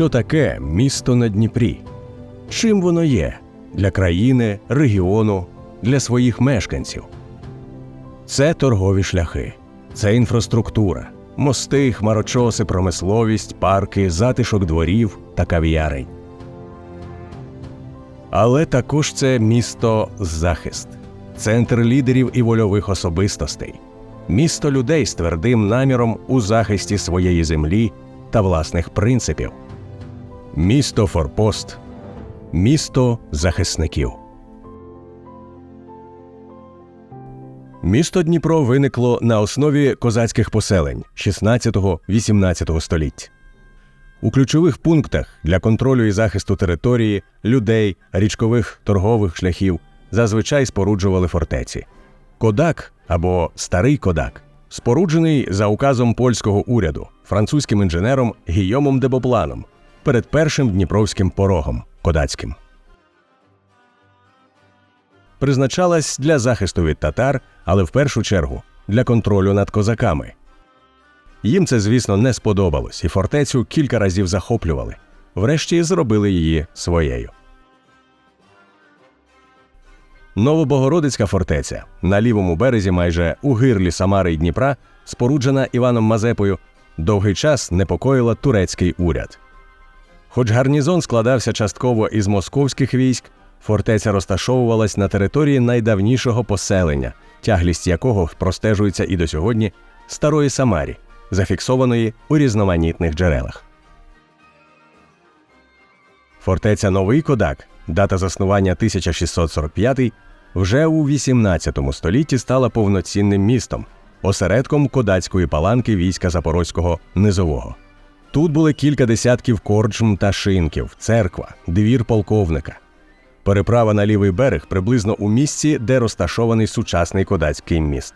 Що таке місто на Дніпрі? Чим воно є для країни, регіону, для своїх мешканців? Це торгові шляхи, це інфраструктура, мости, хмарочоси, промисловість, парки, затишок дворів та кав'ярень. Але також це місто захист, центр лідерів і вольових особистостей, місто людей з твердим наміром у захисті своєї землі та власних принципів, місто форпост, місто захисників. Місто Дніпро виникло на основі козацьких поселень 16-18 століть. У ключових пунктах для контролю і захисту території, людей, річкових торгових шляхів зазвичай споруджували фортеці. Кодак або Старий Кодак споруджений за указом польського уряду французьким інженером Гійомом де Бопланом перед першим дніпровським порогом кодацьким. Призначалась для захисту від татар, але в першу чергу для контролю над козаками. Їм це, звісно, не сподобалось, і фортецю кілька разів захоплювали. Врешті зробили її своєю. Новобогородицька фортеця на лівому березі, майже у гирлі Самари й Дніпра, споруджена Іваном Мазепою, довгий час непокоїла турецький уряд. Хоч гарнізон складався частково із московських військ, фортеця розташовувалась на території найдавнішого поселення, тяглість якого простежується і до сьогодні старої Самарі, зафіксованої у різноманітних джерелах. Фортеця Новий Кодак, дата заснування 1645, вже у 18 столітті стала повноцінним містом, осередком кодацької паланки війська Запорозького низового. Тут були кілька десятків корчм та шинків, церква, двір полковника. Переправа на лівий берег приблизно у місці, де розташований сучасний кодацький міст.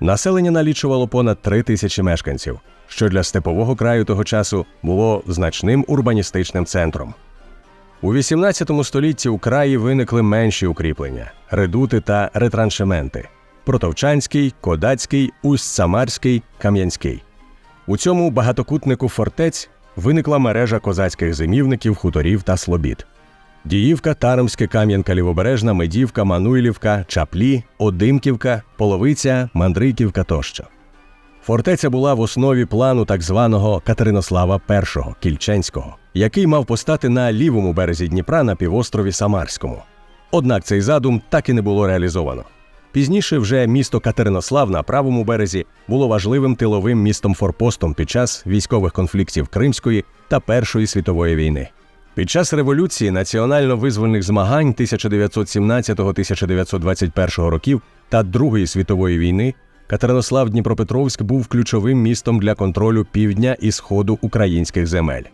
Населення налічувало понад три тисячі мешканців, що для степового краю того часу було значним урбаністичним центром. У 18 столітті у краї виникли менші укріплення редути та ретраншементи Протовчанський, Кодацький, Усть-Самарський, Кам'янський. У цьому багатокутнику фортець виникла мережа козацьких зимівників, хуторів та слобід. Діївка, Таремське, Кам'янка, Лівобережна, Медівка, Мануйлівка, Чаплі, Одимківка, Половиця, Мандриківка тощо. Фортеця була в основі плану так званого Катеринослава І Кільченського, який мав постати на лівому березі Дніпра на півострові Самарському. Однак цей задум так і не було реалізовано. Пізніше вже місто Катеринослав на правому березі було важливим тиловим містом форпостом під час військових конфліктів Кримської та Першої світової війни. Під час революції національно-визвольних змагань 1917-1921 років та Другої світової війни Катеринослав Дніпропетровськ був ключовим містом для контролю півдня і сходу українських земель.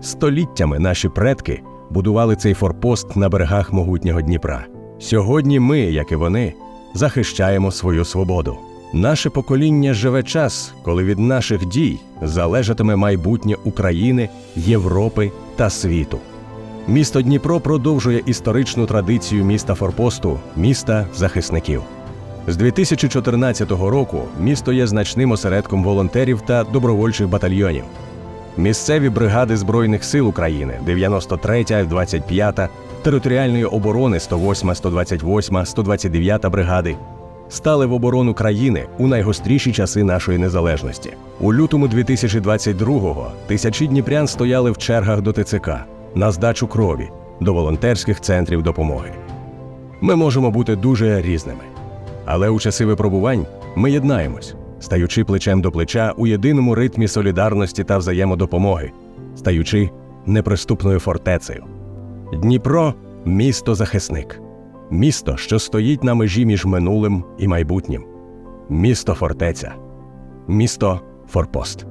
Століттями наші предки будували цей форпост на берегах могутнього Дніпра. Сьогодні ми, як і вони, захищаємо свою свободу. Наше покоління живе час, коли від наших дій залежатиме майбутнє України, Європи та світу. Місто Дніпро продовжує історичну традицію міста форпосту, міста захисників. З 2014 року місто є значним осередком волонтерів та добровольчих батальйонів. Місцеві бригади Збройних сил України 93, 25, територіальної оборони 108, 128, 129 бригади стали в оборону країни у найгостріші часи нашої незалежності. У лютому 2022-го тисячі дніпрян стояли в чергах до ТЦК на здачу крові до волонтерських центрів допомоги. Ми можемо бути дуже різними, але у часи випробувань ми єднаємось, стаючи плечем до плеча у єдиному ритмі солідарності та взаємодопомоги, стаючи неприступною фортецею. Дніпро місто захисник місто, що стоїть на межі між минулим і майбутнім, місто фортеця, місто форпост.